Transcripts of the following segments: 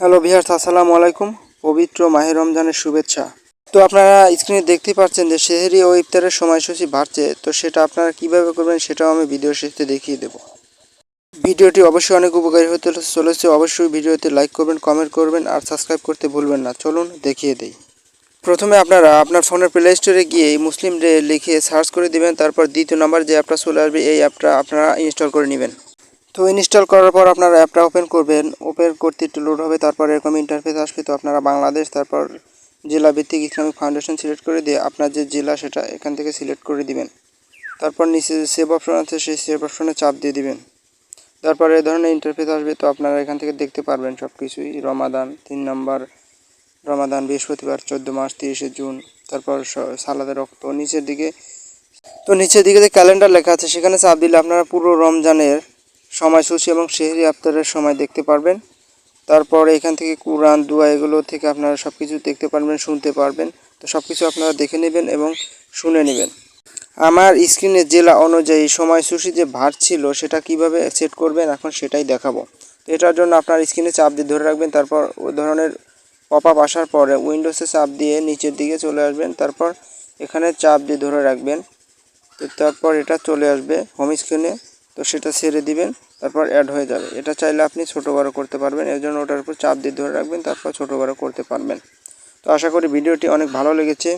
Hello Bihar আসসালামু আলাইকুম। পবিত্র মাহে রমজানের শুভেচ্ছা। তো আপনারা স্ক্রিনে দেখতে পাচ্ছেন যে সেহেরি ও ইফতারের সময়সূচি বাড়ছে। তো সেটা আপনারা কীভাবে করবেন সেটাও আমি ভিডিও শেষে দেখিয়ে দেব। ভিডিওটি অবশ্যই অনেক উপকারী হতে চলেছে। অবশ্যই ভিডিওতে লাইক করবেন, কমেন্ট করবেন আর সাবস্ক্রাইব করতে ভুলবেন না। চলুন দেখিয়ে দেই। প্রথমে আপনারা আপনার ফোনের প্লে স্টোরে গিয়ে মুসলিম ডে লিখে সার্চ করে দিবেন। তারপর দ্বিতীয় নাম্বার যে অ্যাপটা চলে আসবে, এই অ্যাপটা আপনারা ইনস্টল করে নেবেন। তো ইনস্টল করার পর আপনারা অ্যাপটা ওপেন করবেন ওপেন করতে একটু লোড হবে, তারপর এরকম ইন্টারফেস আসবে, তো আপনারা বাংলাদেশ, তারপর জেলা ভিত্তিক ইসলামিক ফাউন্ডেশন সিলেক্ট করে দিয়ে আপনার যে জেলা সেটা এখান থেকে সিলেক্ট করে দিবেন। তারপর নিচে যে সেভ অপশন আছে, সেই সেভ অপশনে চাপ দিয়ে দিবেন। তারপরে এই ধরনের ইন্টারফেস আসবে, তো আপনারা এখান থেকে দেখতে পারবেন সব কিছুই রমাদান তিন নম্বর, রমাদান, বৃহস্পতিবার, চোদ্দ মার্চ, তিরিশে জুন, তারপর সালাদের রক্ত, নিচের দিকে, তো নিচের দিকে যে ক্যালেন্ডার লেখা আছে, সেখানে চাপ দিলে আপনারা পুরো রমজানের সময়সূচি এবং শেহরি আফতারের সময় দেখতে পারবেন। তারপর এখান থেকে কোরআন, দুয়া, এগুলো থেকে আপনারা সব কিছু দেখতে পারবেন, শুনতে পারবেন। তো সব কিছু আপনারা দেখে নেবেন এবং শুনে নেবেন। আমার স্ক্রিনে জেলা অনুযায়ী সময়সূচি যে ভার ছিল, সেটা কীভাবে সেট করবেন, এখন সেটাই দেখাবো। তো এটার জন্য আপনার স্ক্রিনে চাপ দিয়ে ধরে রাখবেন, তারপর ওই ধরনের পপ আপ আসার পরে উইন্ডোজে চাপ দিয়ে নিচের দিকে চলে আসবেন, তারপর এখানে চাপ দিয়ে ধরে রাখবেন। তো তারপর এটা চলে আসবে হোম স্ক্রিনে তো সেটা ছেড়ে দিবেন। তারপর অ্যাড হয়ে যাবে। এটা চাইলে আপনি ছোটো বড়ো করতে পারবেন, এর জন্য ওটার উপর চাপ দিয়ে ধরে রাখবেন, তারপর ছোটো বড়ো করতে পারবেন। তো আশা করি ভিডিওটি অনেক ভালো লেগেছে।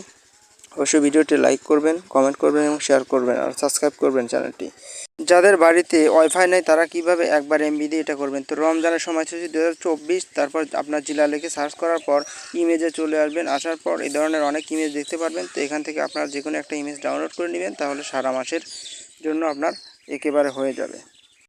অবশ্যই ভিডিওটি লাইক করবেন কমেন্ট করবেন এবং শেয়ার করবেন আর সাবস্ক্রাইব করবেন চ্যানেলটি। যাদের বাড়িতে ওয়াইফাই নেই, তারা কীভাবে একবার এমবি দিয়ে এটা করবেন? তো রমজানের সময় হচ্ছে দু হাজার চব্বিশ, তারপর আপনার জেলা লিখে সার্চ করার পর ইমেজে চলে আসবেন। আসার পর এই ধরনের অনেক ইমেজ দেখতে পারবেন। তো এখান থেকে আপনার যে কোনো একটা ইমেজ ডাউনলোড করে নেবেন, তাহলে সারা মাসের জন্য আপনার একেবারে হয়ে যাবে।